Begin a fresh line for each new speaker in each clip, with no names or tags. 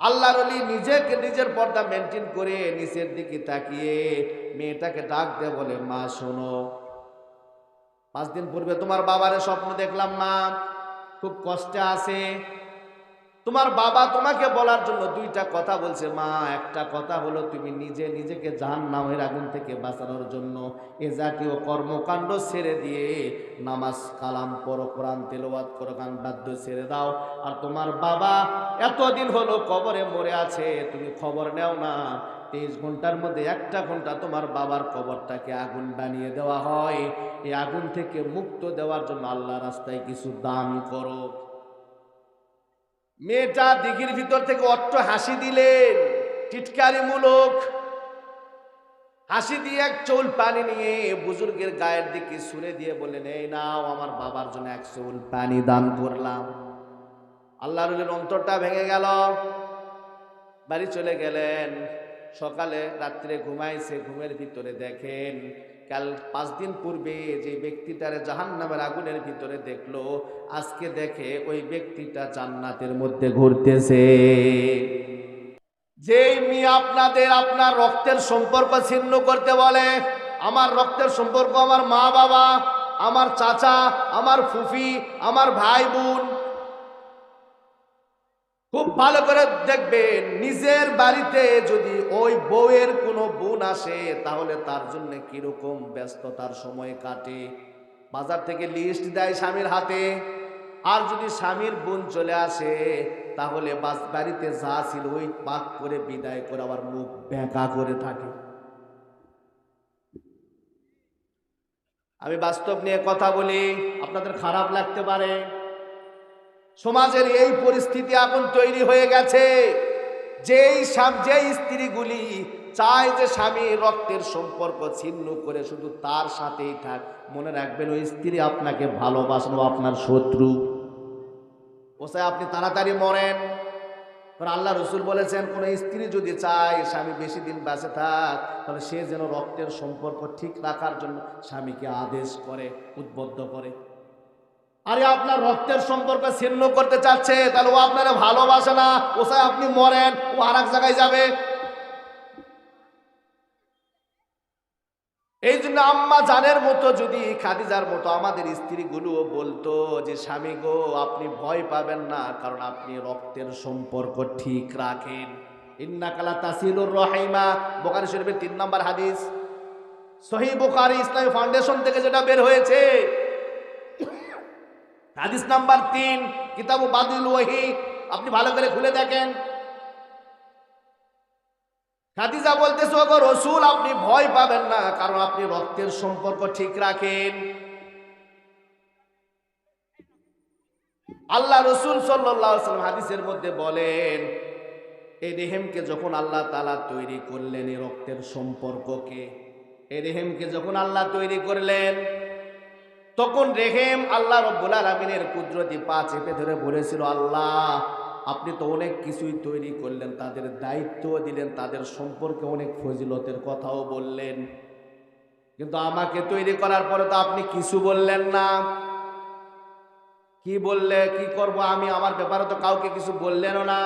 আল্লাহর অলি নিজেকে নিজের পর্দা মেনটেন করে নিচের দিকে তাকিয়ে মেয়েটাকে ডাক দেয় বলে, মা, শোনো। পাঁচ দিন পূর্বে তোমার বাবারে স্বপ্ন দেখলাম, মা। খুব কষ্টে আছে। তোমার বাবা তোমাকে বলার জন্য দুইটা কথা বলছে, মা, একটা কথা হলো তুমি নিজে নিজেকে জাহান নামের আগুন থেকে বাঁচানোর জন্য এ জাতীয় কর্মকাণ্ড ছেড়ে দিয়ে নামাজ কালাম পড়ো, কোরআন তেলাওয়াত করো, গান বাদ্য ছেড়ে দাও। আর তোমার বাবা, এতদিন হলো কবরে মরে আছে, তুমি খবর নেও না। তেইশ ঘণ্টার মধ্যে একটা ঘণ্টা তোমার বাবার কবরটাকে আগুন বানিয়ে দেওয়া হয়। এই আগুন থেকে মুক্ত দেওয়ার জন্য আল্লাহ রাস্তায় কিছু দান করো। মেয়েটা দিঘির ভিতর থেকে অট্ট হাসি দিলেন। টিটকারি মূলক হাসি দিয়ে এক চৌল পানি নিয়ে বুজুর্গের গায়ের দিকে সুরে দিয়ে বললেন, এই নাও, আমার বাবার জন্য এক চৌল পানি দান করলাম। আল্লাহ রুলের অন্তরটা ভেঙে গেল। বাড়ি চলে গেলেন। সকালে রাত্রে ঘুমাইছে ঘুমের ভিতরে দেখেন কাল পাঁচ দিন পূর্বে যে ব্যক্তিটারে জাহান নামের আগুনের ভিতরে দেখল, আজকে দেখে ওই ব্যক্তিটা জান্নাতের মধ্যে ঘুরতেছে। যেই মেয়ে আপনাদের আপনার রক্তের সম্পর্ক ছিন্ন করতে বলে, আমার রক্তের সম্পর্ক আমার মা বাবা আমার চাচা, আমার ফুফি, আমার ভাই বোন খুব ভালো করে দেখবেন, নিজের বাড়িতে যদি ওই বউয়ের কোনো বোন আসে, তাহলে তার জন্য কীরকম ব্যস্ততার সময় কাটে। বাজার থেকে লিস্ট দেয় স্বামীর হাতে। আর যদি স্বামীর বোন চলে আসে, তাহলে বাড়িতে যা ছিল ওই পাক করে বিদায় করে আবার মুখ ব্যাঁকা করে থাকে। আমি বাস্তব নিয়ে কথা বলি, আপনাদের খারাপ লাগতে পারে। সমাজের এই পরিস্থিতি এখন তৈরি হয়ে গেছে। যেই যেই স্ত্রীগুলি চায় যে স্বামী রক্তের সম্পর্ক ছিন্ন করে শুধু তার সাথেই থাক, মনে রাখবেন ওই স্ত্রী আপনাকে ভালোবাসলো, আপনার শত্রু। ওসায় আপনি তাড়াতাড়ি মরেন। আল্লাহ রসুল বলেছেন, কোনো স্ত্রী যদি চায় স্বামী বেশি দিন বেঁচে থাক, তাহলে সে যেন রক্তের সম্পর্ক ঠিক রাখার জন্য স্বামীকে আদেশ করে, উদ্বুদ্ধ করে। আরে আপনার রক্তের সম্পর্ক ছিন্ন করতে চাচ্ছে, তাহলে ও আপনারা ভালোবাসে না। ওসায় আপনি মরেন, ও আর জায়গায় যাবে। এই জন্য আম্মা জানের মতো যদি খাদিজার মতো আমাদের স্ত্রীগুলোও বলতো যে, স্বামী গো, আপনি ভয় পাবেন না, কারণ আপনি রক্তের সম্পর্ক ঠিক রাখেন। ইন্নাকালা তাসিলুর রহিমা বোকারি শরীফের তিন নম্বর হাদিস। সহি বুখারি ইসলামী ফাউন্ডেশন থেকে যেটা বের হয়েছে হাদিস নাম্বার তিন, কিতাবু বাদিল ওয়াহি। আপনি ভালো করে খুলে দেখেন। খাদিজা বলতেছে, ওগো রসুল, আপনি ভয় পাবেন না, কারণ আপনি রক্তের সম্পর্ক ঠিক রাখেন। আল্লাহ রসুল সাল্লাম হাদিসের মধ্যে বলেন, এই রেহেমকে যখন আল্লাহ তালা তৈরি করলেন, এই রক্তের সম্পর্ককে, এই রেহেমকে যখন আল্লাহ তৈরি করলেন তখন রেহেম আল্লাহ রব্বুল আলমিনের কুদরতি পা চেপে ধরে বলেছিল, আল্লাহ, আপনি তো অনেক কিছুই তৈরি করলেন, তাদের দায়িত্ব দিলেন, তাদের সম্পর্কে অনেক ফজিলতের কথাও বললেন। কিন্তু আমাকে তৈরি করার পরে তো আপনি কিছু বললেন না। কি বললে, কি করব আমি, আমার ব্যাপারে তো কাউকে কিছু বললেনও না।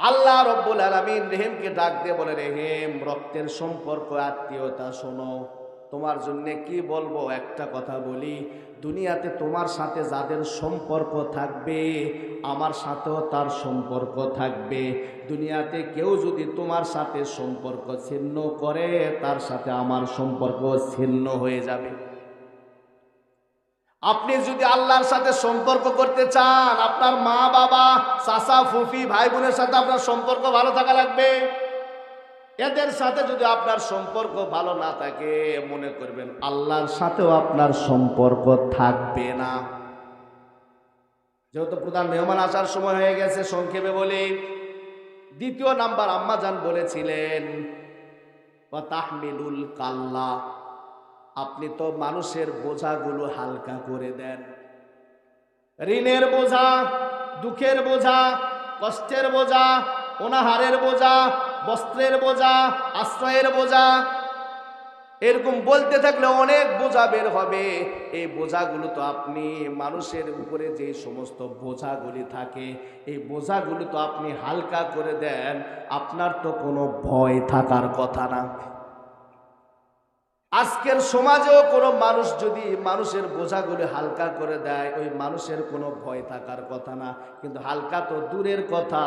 আল্লাহ রব্বুল আলমিন রেহেমকে ডাক দিয়ে বলে, রেহেম, রক্তের সম্পর্ক, আত্মীয়তা শোনো। তোমার জন্য কি বলব? একটা কথা বলি, দুনিয়াতে তোমার সাথে যাদের সম্পর্ক থাকবে, আমার সাথেও তার সম্পর্ক থাকবে। দুনিয়াতে কেউ যদি তোমার সাথে সম্পর্ক ছিন্ন করে, তার সাথে আমার সম্পর্ক ছিন্ন হয়ে যাবে। আপনি যদি আল্লাহর সাথে সম্পর্ক করতে চান, আপনার মা বাবা চাচা, ফুফি ভাই বোনের সাথে আপনার সম্পর্ক ভালো থাকা লাগবে। এদের সাথে যদি আপনার সম্পর্ক ভালো না থাকে, মনে করবেন আল্লাহর সাথেও আপনার সম্পর্ক থাকবে না। যেহেতু প্রধান মেহমান আসার সময় হয়ে গেছে, সংক্ষেপে বলি, দ্বিতীয় নাম্বার আম্মাজান বলেছিলেন তাহমিলুল কাল্লা আপনি তো মানুষের বোঝাগুলো হালকা করে দেন। ঋণের বোঝা, দুঃখের বোঝা, কষ্টের বোঝা, অনাহারের বোঝা বস্ত্রের বোঝা, আশ্রয়ের বোঝা। এরকম বলতে থাকলে অনেক বোঝা বের হবে। এই বোঝাগুলো তো আপনি মানুষের উপরে যে সমস্ত বোঝাগুলি থাকে, এই বোঝাগুলো তো আপনি হালকা করে দেন। আপনার তো কোনো ভয় থাকার কথা না। আজকের সমাজেও কোনো মানুষ যদি মানুষের বোঝাগুলি হালকা করে দেয়, ওই মানুষের কোনো ভয় থাকার কথা না। কিন্তু হালকা তো দূরের কথা,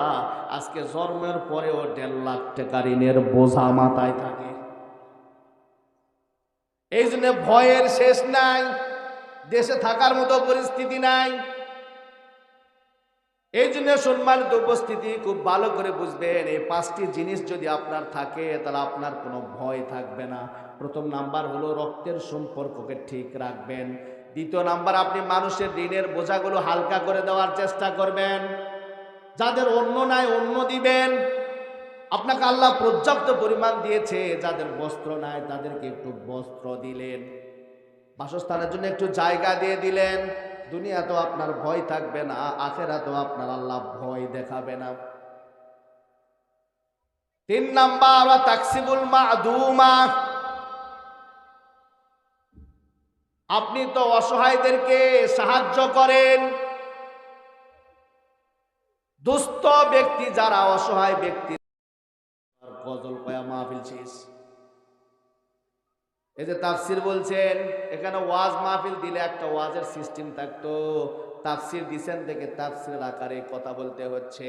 আজকে জন্মের পরেও দেড় লাখ টাকা ঋণের বোঝা মাথায় থাকে। এই জন্য ভয়ের শেষ নাই, দেশে থাকার মতো পরিস্থিতি নাই। এই জন্য সম্মানিত উপস্থিতি খুব ভালো করে বুঝবেন, এই পাঁচটি জিনিস যদি আপনার থাকে, তাহলে আপনার কোনো ভয় থাকবে না। প্রথম নাম্বার হলো রক্তের সম্পর্ককে ঠিক রাখবেন। দ্বিতীয় নাম্বার, আপনি মানুষের ঋণের বোঝাগুলো হালকা করে দেওয়ার চেষ্টা করবেন। যাদের অন্য নাই অন্য দিবেন, আপনাকে আল্লাহ পর্যাপ্ত পরিমাণ দিয়েছে, যাদের বস্ত্র নাই তাদেরকে একটু বস্ত্র দিলেন। বাসস্থানের জন্য একটু জায়গা দিয়ে দিলেন। দুনিয়া তো আপনার ভয় থাকবে না আখেরা তো আপনার আল্লাহ ভয় দেখাবে না। তিন নাম্বার তাকসিবুল মাদুমা। আপনি তো অসহায়দেরকে সাহায্য করেন। দুস্থ ব্যক্তি যারা অসহায় ব্যক্তি গজল কয়া মাহফিল শেষ। এই যে তাফসির বলছেন, এখানে ওয়াজ মাহফিল দিলে একটা ওয়াজের সিস্টেম থাকতো। তাফসির দিছেন থেকে তাফসির আকারে কথা বলতে হচ্ছে।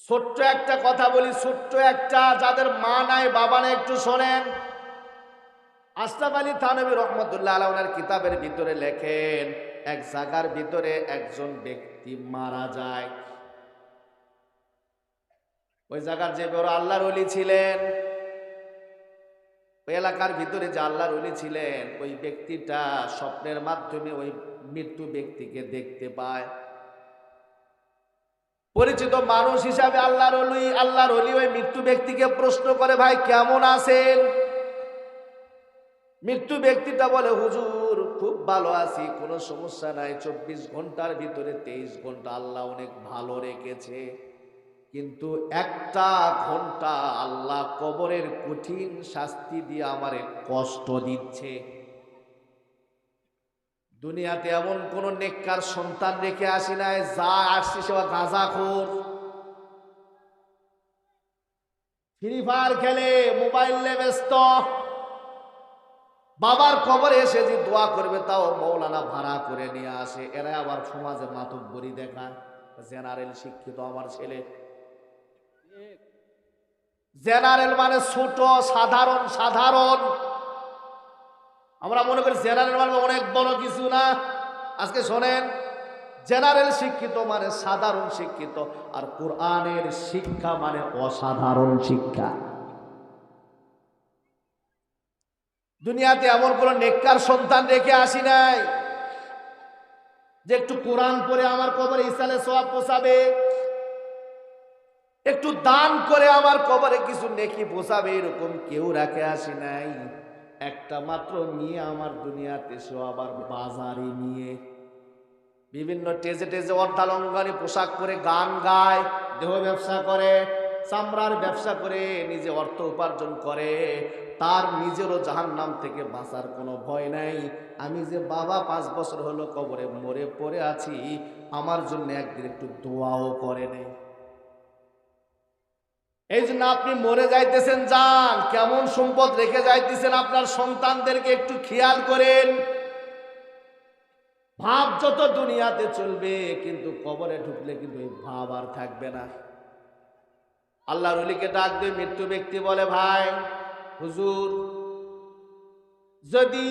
ছোট্ট একটা কথা বলি, ছোট্ট একটা, যাদের মা নাই, বাবা নাই, একটু শোনেন। আশরাফ আলী থানবী রহমতুল্লাহ আলাহ ওনার কিতাবের ভিতরে লেখেন, এক জায়গার ভিতরে একজন ব্যক্তি মারা যায়। ওই জায়গার যে বড় আল্লাহর অলি ছিলেন, ওই এলাকার ভিতরে যে আল্লাহর অলি ছিলেন, ওই ব্যক্তিটা স্বপ্নের মাধ্যমে ওই মৃত্যু ব্যক্তিকে দেখতে পায়। পরিচিত মানুষ হিসাবে আল্লাহর অলি আল্লাহর অলি ওই মৃত্যু ব্যক্তিকে প্রশ্ন করে, ভাই, কেমন আছেন? মৃত্যু ব্যক্তিটা বলে, হুজুর, খুব ভালো আছি, কোনো সমস্যা নাই, চব্বিশ ঘণ্টার ভিতরে তেইশ ঘণ্টা আল্লাহ অনেক ভালো রেখেছে। কিন্তু একটা ঘণ্টা আল্লাহ কবরের কঠিন শাস্তি দিয়ে আমারে কষ্ট দিচ্ছে। দুনিয়াতে এমন কোন নেককার সন্তান রেখে আসি নাই, যা আসছি সেবা গাঁজা খোর ফ্রি ফায়ার খেলে, মোবাইল ব্যস্ত। বাবার কবরে এসে যে দোয়া করবে, তাও মৌলানা ভাড়া করে নিয়ে আসে। এরা আবার সমাজে মাতব্বরি দেখায়। জেনারেল শিক্ষিত আমার ছেলে। জেনারেল মানে ছোট, সাধারণ সাধারণ। আমরা মনে করি জেনারেল মানে অনেক বড় কিছু না। আজকে শোনেন, জেনারেল শিক্ষিত মানে সাধারণ শিক্ষিত, আর কোরআনের শিক্ষা মানে অসাধারণ শিক্ষা। দুনিয়াতে এমন কোন নেককার সন্তান রেখে আসি নাই যে একটু কোরআন পরে আমার কবরে ইসালে সোয়াব পোষাবে, একটু দান করে আমার কবরে কিছু নেকি পোষাবে, এরকম কেউ রাখে আসি নাই। একটা মাত্র নিয়ে আমার দুনিয়াতে, সে আবার বাজারে নিয়ে বিভিন্ন টেজে টেজে অর্ধালঙ্কারী পোশাক পরে গান গায়, দেহ ব্যবসা করে। চামড়ার ব্যবসা করে নিজে অর্থ উপার্জন করে, তার নিজেরও জাহান নাম থেকে বাঁচার কোনো ভয় নাই। আমি যে বাবা পাঁচ বছর হলো কবরে মরে পড়ে আছি, আমার জন্য একদিন একটু দোয়াও করে নেই। এই জন্য আপনি মরে যাইতেছেন, যান। কেমন সম্পদ রেখে যাইতেছেন আপনার সন্তানদেরকে একটু খেয়াল করেন। ভাব যত দুনিয়াতে চলবে, কিন্তু কবরে ঢুকলে কিন্তু ভাব আর থাকবে না। আল্লাহ রলিকে ডাক দিয়ে মৃত্যু ব্যক্তি বলে ভাই হুজুর যদি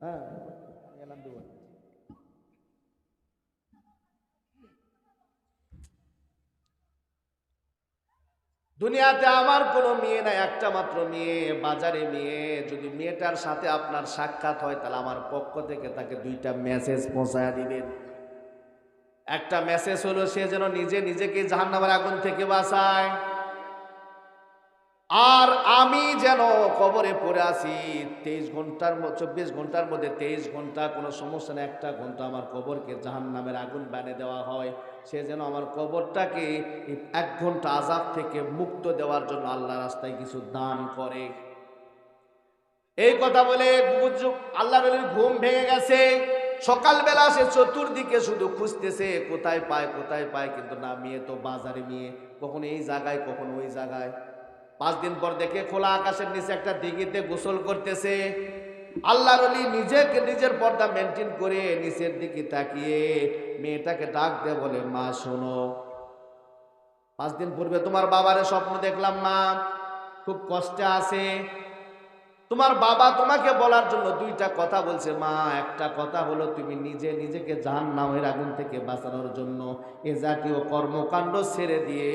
হ্যাঁ দুনিয়াতে আমার কোনো মেয়ে নাই, একটা মাত্র মেয়ে, বাজারে মেয়ে। যদি মেয়েটার সাথে আপনার সাক্ষাৎ হয়, তাহলে আমার পক্ষ থেকে তাকে দুইটা মেসেজ পৌঁছায় দিবেন। একটা মেসেজ হলো, সে যেন নিজে নিজেকে জাহান্নামের আগুন থেকে বাঁচায়। আর আমি যেন কবরে পড়ে আছি, তেইশ ঘণ্টার চব্বিশ ঘণ্টার মধ্যে তেইশ ঘণ্টা কোনো সমস্যা না একটা ঘণ্টা আমার কবরকে জাহান নামের আগুন বানিয়ে দেওয়া হয়। সে যেন আমার কবরটাকে এক ঘণ্টা আজাব থেকে মুক্ত দেওয়ার জন্য আল্লাহ রাস্তায় কিছু দান করে। এই কথা বলে আল্লাহ ঘুম ভেঙে গেছে। সকালবেলা সে চতুর্দিকে শুধু খুঁজতেছে, কোথায় পায় কোথায় পায়, কিন্তু না, মেয়ে তো বাজারে মেয়ে। কখনো এই জায়গায়, কখনো ওই জায়গায়। পাঁচ দিন পর দেখে খোলা আকাশের নিচে একটা দিঘিতে গোসল করতেছে। আল্লাহ রলি নিজেকে নিজের পর্দা মেনটেন করে নিচের দিকে তাকিয়ে মেয়েটাকে ডাক দে বলে, মা, শোনো। পাঁচ দিন পূর্বে তোমার বাবারে স্বপ্ন দেখলাম মা খুব কষ্টে আছে। তোমার বাবা তোমাকে বলার জন্য দুইটা কথা বলছে, মা, একটা কথা হলো তুমি নিজে নিজেকে জাহান নামের আগুন থেকে বাঁচানোর জন্য এ জাতীয় কর্মকাণ্ড ছেড়ে দিয়ে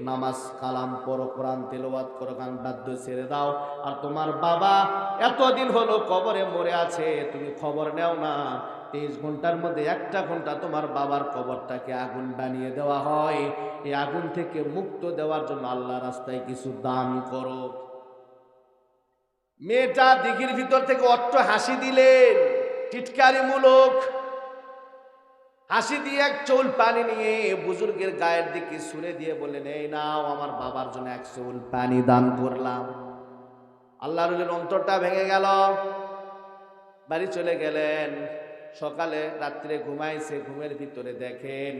নামাজ কালাম পড়ো, কোরআন তেলাওয়াত করো, গান বাদ্য ছেড়ে দাও। আর তোমার বাবা, এতদিন হলো কবরে মরে আছে, তুমি খবর নেও না। তেইশ ঘণ্টার মধ্যে একটা ঘণ্টা তোমার বাবার কবরটাকে আগুন বানিয়ে দেওয়া হয়। এই আগুন থেকে মুক্ত দেওয়ার জন্য আল্লাহ রাস্তায় কিছু দান করো। মেয়েটা দিঘির ভিতর থেকে অট্ট হাসি দিলেন, টিটকারিমূলক। হাসি দিয়ে এক চৌল পানি নিয়ে বুজুর্গের গায়ের দিকে শুনে দিয়ে বললেন, এই নাও, আমার বাবার জন্য এক চৌল পানি দান করলাম। আল্লাহ রুলের অন্তরটা ভেঙে গেল। বাড়ি চলে গেলেন। সকালে রাত্রে ঘুমাইছে ঘুমের ভিতরে দেখেন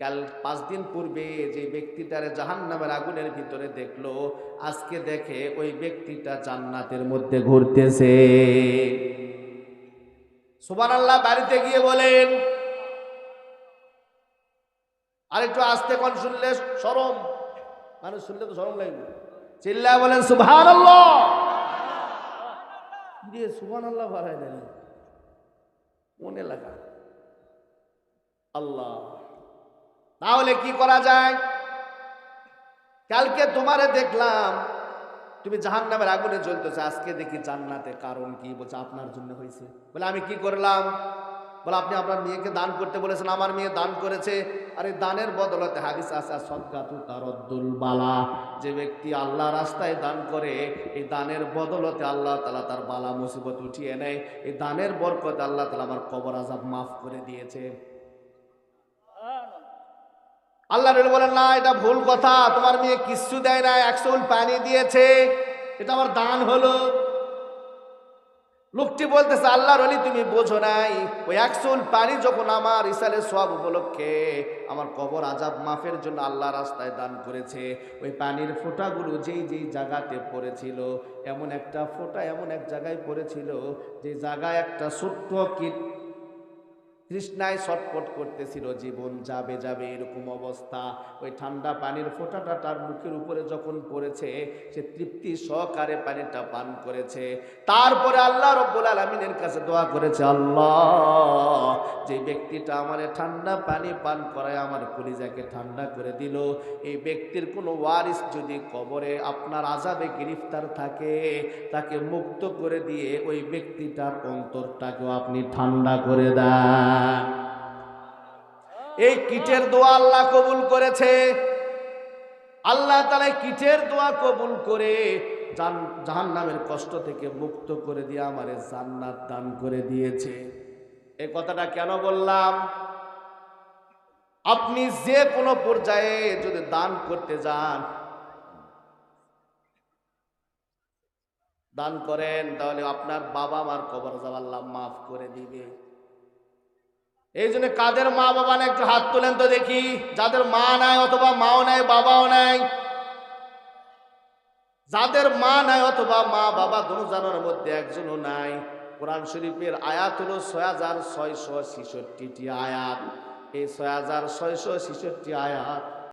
কাল পাঁচ দিন পূর্বে যে ব্যক্তিটারে জাহান নামের আগুনের ভিতরে দেখল, আজকে দেখে ওই ব্যক্তিটা জান্নাতের মধ্যে ঘুরতেছে। সুবান আল্লাহ বাড়িতে গিয়ে বলেন, আর একটু আস্তে কোন শুনলে সরম। মানুষ শুনলে তো সরম লাগবে। চিল্লা বলেন সুভান আল্লাহ সুবান আল্লাহ দেন মনে লাগা। আল্লাহ। তাহলে কি করা যায়? কালকে তোমারে দেখলাম, তুমি জাহান নামের আগুনে জ্বলতেছে, আজকে দেখি জান্নাতে কারণ কি বলছে, আপনার জন্য হয়েছে। বলে, আমি কি করলাম? বলে, আপনি আপনার মেয়েকে দান করতে বলেছেন, আমার মেয়ে দান করেছে। আর, দানের বদলতে হাদিস আসা সদকাতু তারদ্দুল বালা। যে ব্যক্তি আল্লাহ রাস্তায় দান করে, এই দানের বদলতে আল্লাহ তালা তার বালা মুসিবত উঠিয়ে নেয়। এই দানের বরকতে আল্লাহ তালা আমার কবর আজাব মাফ করে দিয়েছে। আল্লাহ রুল বলেন, না, এটা ভুল কথা। তোমার মেয়ে কিচ্ছু দেয় না একশো পানি দিয়েছে। এটা আমার দান হলো। লোকটি বলতেছে আল্লাহ রলি তুমি বোঝো নাই। ওই একশো পানি যখন আমার ইসালের সব উপলক্ষে আমার কবর আজাব মাফের জন্য আল্লাহ রাস্তায় দান করেছে, ওই পানির ফোঁটাগুলো যেই যেই জায়গাতে পড়েছিল, এমন একটা ফোঁটা এমন এক জায়গায় পড়েছিল, যে জায়গায় একটা ছোট্ট কীট তৃষ্ণায় ছটফট করতেছিল, জীবন যাবে যাবে এরকম অবস্থা। ওই ঠান্ডা পানির ফোঁটাটা তার মুখের উপরে যখন পড়েছে, সে তৃপ্তি সহকারে পানিটা পান করেছে। তারপরে আল্লাহ রব্বুল আলমিনের কাছে দোয়া করেছে, আল্লাহ, যে ব্যক্তিটা আমার ঠান্ডা পানি পান করায় আমার কলিজাকে ঠান্ডা করে দিল। এই ব্যক্তির কোনো ওয়ারিস যদি কবরে আপনার আজাবে গ্রেফতার থাকে, তাকে মুক্ত করে দিয়ে ওই ব্যক্তিটার অন্তরটাকেও আপনি ঠান্ডা করে দেন। এই কিটের দোয়া আল্লাহ কবুল করেছে। আল্লাহ তালা কিটের দোয়া কবুল করে জাহান নামের কষ্ট থেকে মুক্ত করে দিয়ে আমারে জান্নাত দান করে দিয়েছে। এই কথাটা কেন বললাম? আপনি যে কোনো পর্যায়ে যদি দান করতে যান, দান করেন, তাহলে আপনার বাবা মার কবর আল্লাহ মাফ করে দিবে। এই জন্য কাদের মা বাবা না একটু হাত তোলেন তো দেখি, যাদের মা নাই অথবা মাও নাই, বাবাও নাই। যাদের মা নাই অথবা মা বাবা দুজনের মধ্যে একজনও নাই। কোরআন শরীফের আয়াত হল ছয় হাজার ছয়শো ছিষট্টি আয়াত। এই ছয় হাজার ছয়শো ছিষট্টি আয়াত